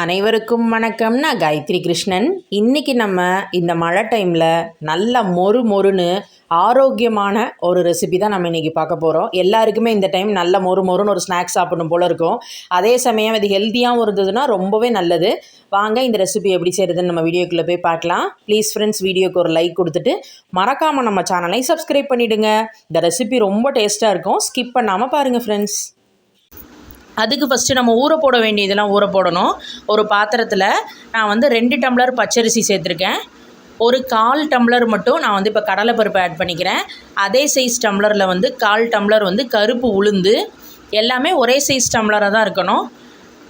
அனைவருக்கும் வணக்கம் நான் காயத்ரி கிருஷ்ணன். இன்றைக்கி நம்ம இந்த மழை டைமில் நல்ல மொறு மொறுன்னு ஆரோக்கியமான ஒரு ரெசிபி தான் நம்ம இன்றைக்கி பார்க்க போகிறோம் எல்லாருக்குமே இந்த டைம் நல்ல மொறு மொறுன்னு ஒரு ஸ்நாக்ஸ் சாப்பிடணும் போல் இருக்கும். அதே சமயம் இது ஹெல்த்தியாகவும் இருந்ததுன்னா ரொம்பவே நல்லது. வாங்க இந்த ரெசிபி எப்படி செய்கிறதுன்னு நம்ம வீடியோக்குள்ளே போய் பார்க்கலாம். ப்ளீஸ் ஃப்ரெண்ட்ஸ் வீடியோக்கு ஒரு லைக் கொடுத்துட்டு மறக்காமல் நம்ம சேனலை சப்ஸ்கிரைப் பண்ணிவிடுங்க இந்த ரெசிபி ரொம்ப டேஸ்ட்டாக இருக்கும். ஸ்கிப் பண்ணாமல் பாருங்கள் ஃப்ரெண்ட்ஸ் அதுக்கு ஃபஸ்ட்டு நம்ம ஊற போட வேண்டியதெல்லாம் ஊற போடணும். ஒரு பாத்திரத்தில் நான் வந்து ரெண்டு டம்ளர் பச்சரிசி சேர்த்துருக்கேன். ஒரு கால் டம்ளர் மட்டும் நான் வந்து இப்போ கடலைப்பருப்பு ஆட் பண்ணிக்கிறேன். அதே சைஸ் டம்ளரில் வந்து கால் டம்ளர் வந்து கருப்பு உளுந்து. எல்லாமே ஒரே சைஸ் டம்ளராக தான் இருக்கணும்.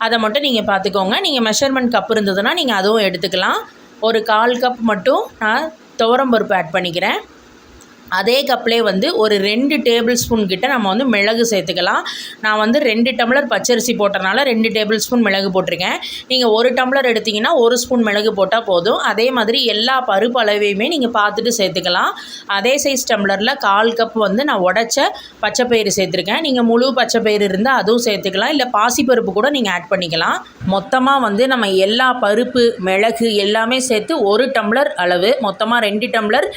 அதை மட்டும் நீங்கள் பார்த்துக்கோங்க நீங்கள் மெஷர்மெண்ட் கப் இருந்ததுன்னா நீங்கள் அதுவும் எடுத்துக்கலாம். ஒரு கால் கப் மட்டும் நான் துவரம்பருப்பு ஆட் பண்ணிக்கிறேன். அதே கப்லேயே வந்து ஒரு ரெண்டு டேபிள் ஸ்பூன் கிட்ட நம்ம வந்து மிளகு சேர்த்துக்கலாம். நான் வந்து ரெண்டு டம்ளர் பச்சரிசி போட்டனால ரெண்டு டேபிள் ஸ்பூன் மிளகு போட்டிருக்கேன். நீங்கள் ஒரு டம்ளர் எடுத்திங்கன்னா ஒரு ஸ்பூன் மிளகு போட்டால் போதும். அதே மாதிரி எல்லா பருப்பு அளவையுமே நீங்கள் பார்த்துட்டு சேர்த்துக்கலாம். அதே சைஸ் டம்ளரில் கால் கப் வந்து நான் உடச்ச பச்சைப்பயிறு சேர்த்துருக்கேன். நீங்கள் முழு பச்சைப்பயிறு இருந்தால் அதுவும் சேர்த்துக்கலாம். இல்லை பாசிப்பருப்பு கூட நீங்கள் ஆட் பண்ணிக்கலாம். மொத்தமாக வந்து நம்ம எல்லா பருப்பு மிளகு எல்லாமே சேர்த்து ஒரு டம்ளர் அளவு மொத்தமாக ரெண்டு டம்ளர்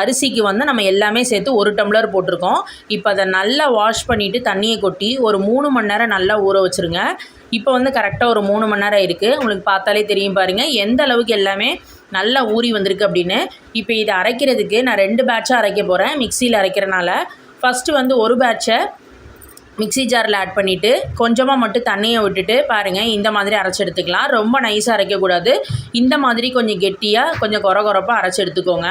அரிசிக்கு வந்து நம்ம எல்லாமே சேர்த்து ஒரு டம்ளர் போட்டிருக்கோம். இப்போ அதை நல்லா வாஷ் பண்ணிவிட்டு தண்ணியை கொட்டி ஒரு மூணு மணி நேரம் நல்லா ஊற வச்சுருங்க. இப்போ வந்து கரெக்டாக ஒரு மூணு மணி நேரம் இருக்குது உங்களுக்கு பார்த்தாலே தெரியும் பாருங்கள் எந்த அளவுக்கு எல்லாமே நல்லா ஊறி வந்திருக்கு அப்படின்னு. இப்போ இதை அரைக்கிறதுக்கு நான் ரெண்டு பேட்சாக அரைக்க போகிறேன் மிக்சியில் அரைக்கிறனால. ஃபஸ்ட்டு வந்து ஒரு பேட்சை மிக்ஸி ஜாரில் ஆட் பண்ணிவிட்டு கொஞ்சமாக மட்டும் தண்ணியை விட்டுட்டு பாருங்கள் இந்த மாதிரி அரைச்சி எடுத்துக்கலாம். ரொம்ப நைஸாக அரைக்கக்கூடாது. இந்த மாதிரி கொஞ்சம் கெட்டியாக கொஞ்சம் குறை குறப்பாக அரைச்சி எடுத்துக்கோங்க.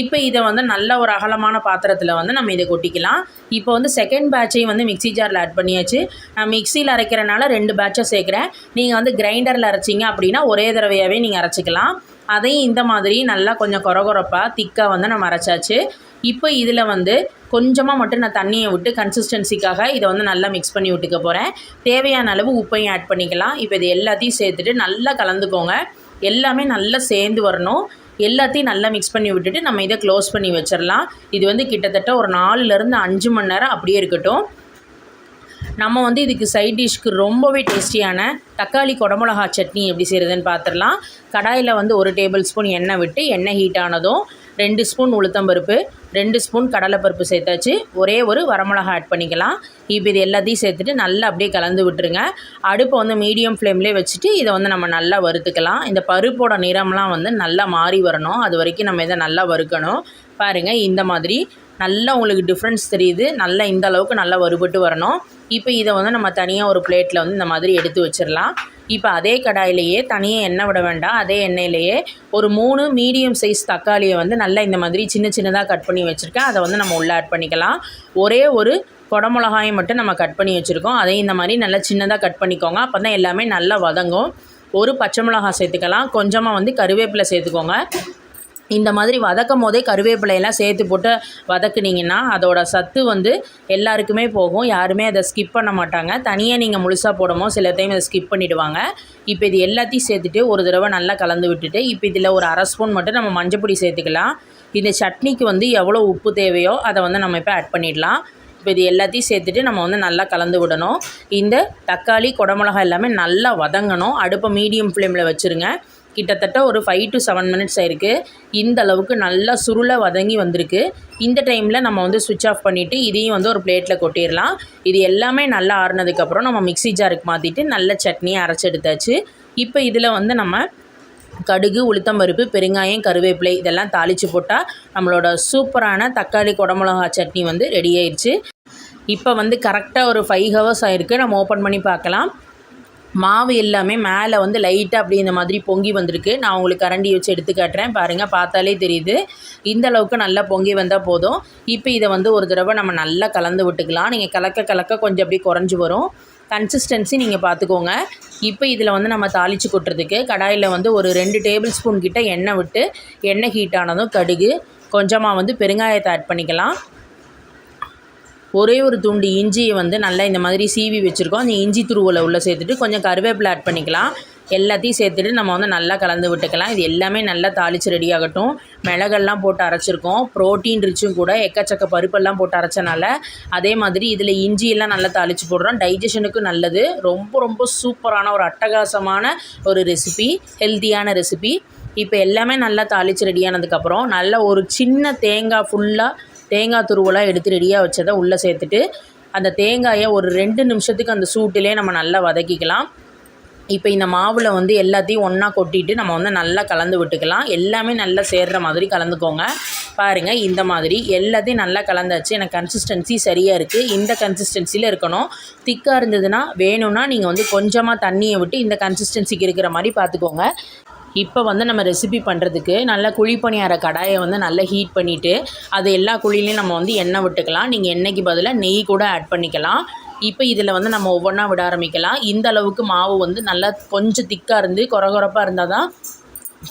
இப்போ இதை வந்து நல்ல ஒரு அகலமான பாத்திரத்தில் வந்து நம்ம இதை கொட்டிக்கலாம். இப்போ வந்து செகண்ட் பேட்சையும் வந்து மிக்ஸி ஜாரில் ஆட் பண்ணியாச்சு. நான் மிக்சியில் அரைக்கிறனால ரெண்டு பேட்சை சேர்க்குறேன். நீங்கள் வந்து கிரைண்டரில் அரைச்சிங்க அப்படின்னா ஒரே தடவையாகவே நீங்கள் அரைச்சிக்கலாம். அதையும் இந்த மாதிரி நல்லா கொஞ்சம் குறகுறப்பாக திக்காக வந்து நம்ம அரைச்சாச்சு. இப்போ இதில் வந்து கொஞ்சமாக மட்டும் நான் தண்ணியை விட்டு கன்சிஸ்டன்சிக்காக இதை வந்து நல்லா மிக்ஸ் பண்ணி விட்டுக்க போகிறேன் தேவையான அளவு உப்பையும் ஆட் பண்ணிக்கலாம். இப்போ இது எல்லாத்தையும் சேர்த்துட்டு நல்லா கலந்துக்கோங்க. எல்லாமே நல்லா சேர்ந்து வரணும். எல்லாத்தையும் நல்லா மிக்ஸ் பண்ணி விட்டுட்டு நம்ம இதை க்ளோஸ் பண்ணி வச்சிடலாம். இது வந்து கிட்டத்தட்ட ஒரு நாலுலேருந்து அஞ்சு மணி நேரம் அப்படியே இருக்கட்டும். நம்ம வந்து இதுக்கு சைட் டிஷ்க்கு ரொம்பவே டேஸ்டியான தக்காளி குடமிளகா சட்னி எப்படி செய்கிறதுன்னு பார்த்துடலாம் கடாயில் வந்து ஒரு டேபிள் ஸ்பூன் எண்ணெய் விட்டு எண்ணெய் ஹீட் ஆனதும் ரெண்டு ஸ்பூன் உளுத்தம்பருப்பு ரெண்டு ஸ்பூன் கடலைப்பருப்பு சேர்த்தாச்சு. ஒரே ஒரு வரமிளகா ஆட் பண்ணிக்கலாம். இப்போ இது எல்லாத்தையும் சேர்த்துட்டு நல்லா அப்படியே கலந்து விட்டுருங்க. அடுப்பை வந்து மீடியம் ஃப்ளேம்லேயே வச்சுட்டு இதை வந்து நம்ம நல்லா வறுத்துக்கலாம். இந்த பருப்போட நிறம்லாம் வந்து நல்லா மாறி வரணும். அது வரைக்கும் நம்ம இதை நல்லா வறுக்கணும். பாருங்கள் இந்த மாதிரி நல்லா உங்களுக்கு டிஃப்ரென்ஸ் தெரியுது. நல்லா இந்த அளவுக்கு நல்லா வறுபட்டு வரணும். இப்போ இதை வந்து நம்ம தனியாக ஒரு பிளேட்டில் வந்து இந்த மாதிரி எடுத்து வச்சிடலாம். இப்போ அதே கடாயிலேயே தனியாக எண்ணெய் விட வேண்டாம். அதே எண்ணெயிலேயே ஒரு மூணு மீடியம் சைஸ் தக்காளியை வந்து நல்லா இந்த மாதிரி சின்ன சின்னதாக கட் பண்ணி வச்சுருக்கேன். அதை வந்து நம்ம உள்ளே ஆட் பண்ணிக்கலாம். ஒரே ஒரு குடமிளகாயை மட்டும் நம்ம கட் பண்ணி வச்சுருக்கோம். அதையும் இந்த மாதிரி நல்லா சின்னதாக கட் பண்ணிக்கோங்க. அப்போ தான் எல்லாமே நல்லா வதங்கும். ஒரு பச்சை மிளகா சேர்த்துக்கலாம். கொஞ்சமாக வந்து கருவேப்பிலை சேர்த்துக்கோங்க. இந்த மாதிரி வதக்கும் போதே கருவேப்பிலையெல்லாம் சேர்த்து போட்டு வதக்குனிங்கன்னா அதோட சத்து வந்து எல்லாருக்குமே போகும். யாருமே அதை ஸ்கிப் பண்ண மாட்டாங்க. தனியாக நீங்கள் முழுசாக போடுமோ சில டைம் அதை ஸ்கிப் பண்ணிவிடுவாங்க இப்போ இது எல்லாத்தையும் சேர்த்துட்டு ஒரு தடவை நல்லா கலந்து விட்டுட்டு இப்போ இதில் ஒரு அரை ஸ்பூன் மட்டும் நம்ம மஞ்சப்பொடி சேர்த்துக்கலாம். இந்த சட்னிக்கு வந்து எவ்வளோ உப்பு தேவையோ அதை வந்து நம்ம இப்போ ஆட் பண்ணிடலாம். இப்போ இது எல்லாத்தையும் சேர்த்துட்டு நம்ம வந்து நல்லா கலந்து விடணும். இந்த தக்காளி குடமிளகா எல்லாமே நல்லா வதங்கணும். அடுப்பை மீடியம் ஃப்ளேமில் வச்சுருங்க. கிட்டத்தட்ட ஒரு ஃபைவ் டு செவன் மினிட்ஸ் ஆயிருக்கு. இந்த அளவுக்கு நல்லா சுருளை வதங்கி வந்திருக்கு. இந்த டைமில் நம்ம வந்து சுவிட்ச் ஆஃப் பண்ணிவிட்டு இதையும் வந்து ஒரு பிளேட்டில் கொட்டிடலாம். இது எல்லாமே நல்லா ஆறுனதுக்கப்புறம் நம்ம மிக்ஸி ஜாருக்கு மாற்றிட்டு நல்ல சட்னியை அரைச்சி எடுத்தாச்சு. இப்போ இதில் வந்து நம்ம கடுகு உளுத்தம்பருப்பு பெருங்காயம் கருவேப்பிலை இதெல்லாம் தாளித்து போட்டால் நம்மளோட சூப்பரான தக்காளி குடமிளகா சட்னி வந்து ரெடி ஆயிடுச்சு இப்போ வந்து கரெக்டாக ஒரு ஃபைவ் ஹவர்ஸ் ஆயிருக்கு. நம்ம ஓப்பன் பண்ணி பார்க்கலாம். மாவு எல்லாமே மேலே வந்து லைட்டாக அப்படி இந்த மாதிரி பொங்கி வந்திருக்கு. நான் உங்களுக்கு கரண்டி வச்சு எடுத்து காட்டுறேன். பாருங்கள் பார்த்தாலே தெரியுது. இந்த அளவுக்கு நல்லா பொங்கி வந்தால் போதும். இப்போ இதை வந்து ஒரு தடவை நம்ம நல்லா கலந்து விட்டுக்கலாம். நீங்கள் கலக்க கலக்க கொஞ்சம் அப்படி குறைஞ்சி வரும். கன்சிஸ்டன்சி நீங்கள் பார்த்துக்கோங்க. இப்போ இதில் வந்து நம்ம தாளித்து கொட்டுறதுக்கு கடாயில் வந்து ஒரு ரெண்டு டேபிள் ஸ்பூன் கிட்ட எண்ணெய் விட்டு எண்ணெய் ஹீட் ஆனதும் கடுகு. கொஞ்சமாக வந்து பெருங்காயத்தை ஆட் பண்ணிக்கலாம். ஒரே ஒரு துண்டு இஞ்சியை வந்து நல்லா இந்த மாதிரி சீவி வச்சுருக்கோம். அந்த இஞ்சி துருவலை உள்ளே சேர்த்துட்டு கொஞ்சம் கருவேப்பிலை ஆட் பண்ணிக்கலாம். எல்லாத்தையும் சேர்த்துட்டு நம்ம வந்து நல்லா கலந்து விட்டுக்கலாம். இது எல்லாமே நல்லா தாளித்து ரெடி ஆகட்டும். மிளகெல்லாம் போட்டு அரைச்சிருக்கோம். ப்ரோட்டீன் ரிச்சும் கூட எக்கச்சக்க பருப்பெல்லாம் போட்டு அரைச்சனால அதே மாதிரி இதில் இஞ்சியெல்லாம் நல்லா தாளித்து போடுறோம். டைஜஷனுக்கும் நல்லது. ரொம்ப ரொம்ப சூப்பரான ஒரு அட்டகாசமான ஒரு ரெசிபி ஹெல்த்தியான ரெசிபி இப்போ எல்லாமே நல்லா தாளித்து ரெடியானதுக்கப்புறம் நல்லா ஒரு சின்ன தேங்காய் ஃபுல்லாக தேங்காய் துருவெல்லாம் எடுத்து ரெடியாக வச்சதை உள்ளே சேர்த்துட்டு அந்த தேங்காயை ஒரு ரெண்டு நிமிஷத்துக்கு அந்த சூட்டிலே நம்ம நல்லா வதக்கிக்கலாம். இப்போ இந்த மாவில் வந்து எல்லாத்தையும் ஒன்றா கொட்டிட்டு நம்ம வந்து நல்லா கலந்து விட்டுக்கலாம். எல்லாமே நல்லா சேர்கிற மாதிரி கலந்துக்கோங்க. பாருங்கள் இந்த மாதிரி எல்லாத்தையும் நல்லா கலந்தாச்சு. எனக்கு கன்சிஸ்டன்சி சரியாக இருக்குது இந்த கன்சிஸ்டன்சியில் இருக்கணும். திக்காக இருந்ததுன்னா வேணும்னா நீங்கள் வந்து கொஞ்சமாக தண்ணியை விட்டு இந்த கன்சிஸ்டன்சிக்கு இருக்கிற மாதிரி பார்த்துக்கோங்க. இப்போ வந்து நம்ம ரெசிபி பண்ணுறதுக்கு நல்லா குழிப்பணியார கடாயை வந்து நல்லா ஹீட் பண்ணிவிட்டு அது எல்லா குழிலையும் நம்ம வந்து எண்ணெய் விட்டுக்கலாம். நீங்கள் எண்ணெய்க்கு பதிலாக நெய் கூட ஆட் பண்ணிக்கலாம். இப்போ இதில் வந்து நம்ம ஒவ்வொன்றா விட ஆரம்பிக்கலாம். இந்த அளவுக்கு மாவு வந்து நல்லா கொஞ்சம் திக்காக இருந்து குறகுறப்பாக இருந்தால் தான்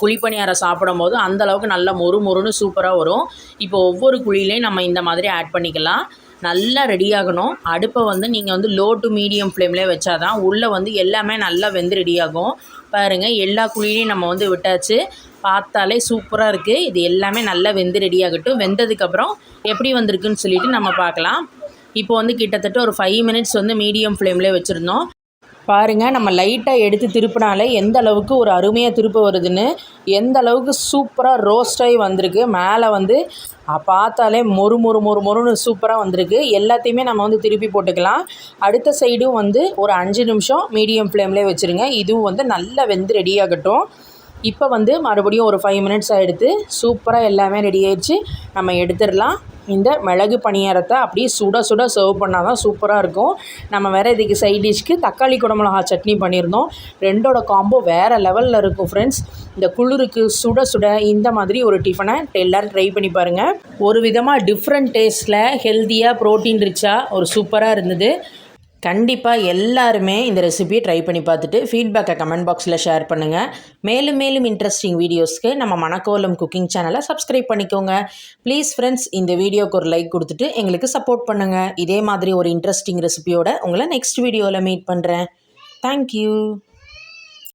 குழிப்பணியாரம் சாப்பிடும் போது அந்த அளவுக்கு நல்லா மொறு மொறுன்னு சூப்பராக வரும். இப்போ ஒவ்வொரு குழிலையும் நம்ம இந்த மாதிரி ஆட் பண்ணிக்கலாம். நல்லா ரெடி ஆகணும். அடுப்பை வந்து நீங்கள் வந்து லோ டு மீடியம் ஃப்ளேம்லேயே வச்சா தான் உள்ளே வந்து எல்லாமே நல்லா வெந்து ரெடி ஆகும். பாருங்கள் எல்லா குழியிலையும் நம்ம வந்து விட்டாச்சு. பார்த்தாலே சூப்பராக இருக்குது இது எல்லாமே நல்லா வெந்து ரெடி ஆகட்டும். வெந்ததுக்கப்புறம் எப்படி வந்திருக்குன்னு சொல்லிட்டு நம்ம பார்க்கலாம். இப்போ வந்து கிட்டத்தட்ட ஒரு ஃபைவ் மினிட்ஸ் வந்து மீடியம் ஃப்ளேம்லேயே வச்சுருந்தோம். பாருங்கள் நம்ம லைட்டாக எடுத்து திருப்பினாலே எந்த அளவுக்கு ஒரு அருமையாக திருப்ப வருதுன்னு எந்த அளவுக்கு சூப்பராக ரோஸ்டாகி வந்திருக்கு. மேலே வந்து பார்த்தாலே மொறு மொறு மொறு மொறுன்னு சூப்பராக வந்திருக்கு. எல்லாத்தையுமே நம்ம வந்து திருப்பி போட்டுக்கலாம். அடுத்த சைடும் வந்து ஒரு அஞ்சு நிமிஷம் மீடியம் ஃப்ளேம்லேயே வச்சுருங்க. இதுவும் வந்து நல்லா வெந்து ரெடி ஆகட்டும். இப்போ வந்து மறுபடியும் ஒரு ஃபைவ் மினிட்ஸ் ஆகிடுத்து சூப்பராக எல்லாமே ரெடி ஆயிடுச்சு. நம்ம எடுத்துடலாம். இந்த மிளகு பணியாரத்தை அப்படியே சுட சுட சர்வ் பண்ணால் தான் சூப்பராக இருக்கும். நம்ம வேறு இதுக்கு சைட் டிஷ்க்கு தக்காளி குடமிளகா சட்னி பண்ணியிருந்தோம். ரெண்டோட காம்போ வேறு லெவலில் இருக்கும் ஃப்ரெண்ட்ஸ் இந்த குளிருக்கு சுட சுட இந்த மாதிரி ஒரு டிஃபனை எல்லோரும் ட்ரை பண்ணி பாருங்கள் ஒரு விதமாக டிஃப்ரெண்ட் டேஸ்ட்டில் ஹெல்த்தியாக ப்ரோட்டீன் ரிச்சாக ஒரு சூப்பராக இருந்தது. கண்டிப்பாக எல்லாருமே இந்த ரெசிபியை ட்ரை பண்ணி பார்த்துட்டு ஃபீட்பேக்கை கமெண்ட் பாக்ஸில் ஷேர் பண்ணுங்கள் மேலும் மேலும் இன்ட்ரெஸ்டிங் வீடியோஸ்க்கு நம்ம மணக்கோலம் குக்கிங் சேனலை சப்ஸ்கிரைப் பண்ணிக்கோங்க. ப்ளீஸ் ஃப்ரெண்ட்ஸ் இந்த வீடியோக்கு ஒரு லைக் கொடுத்துட்டு எங்களுக்கு சப்போர்ட் பண்ணுங்கள் இதே மாதிரி ஒரு இன்ட்ரெஸ்டிங் ரெசிபியோட உங்களை நெக்ஸ்ட் வீடியோவில் மீட் பண்ணுறேன் தேங்க்யூ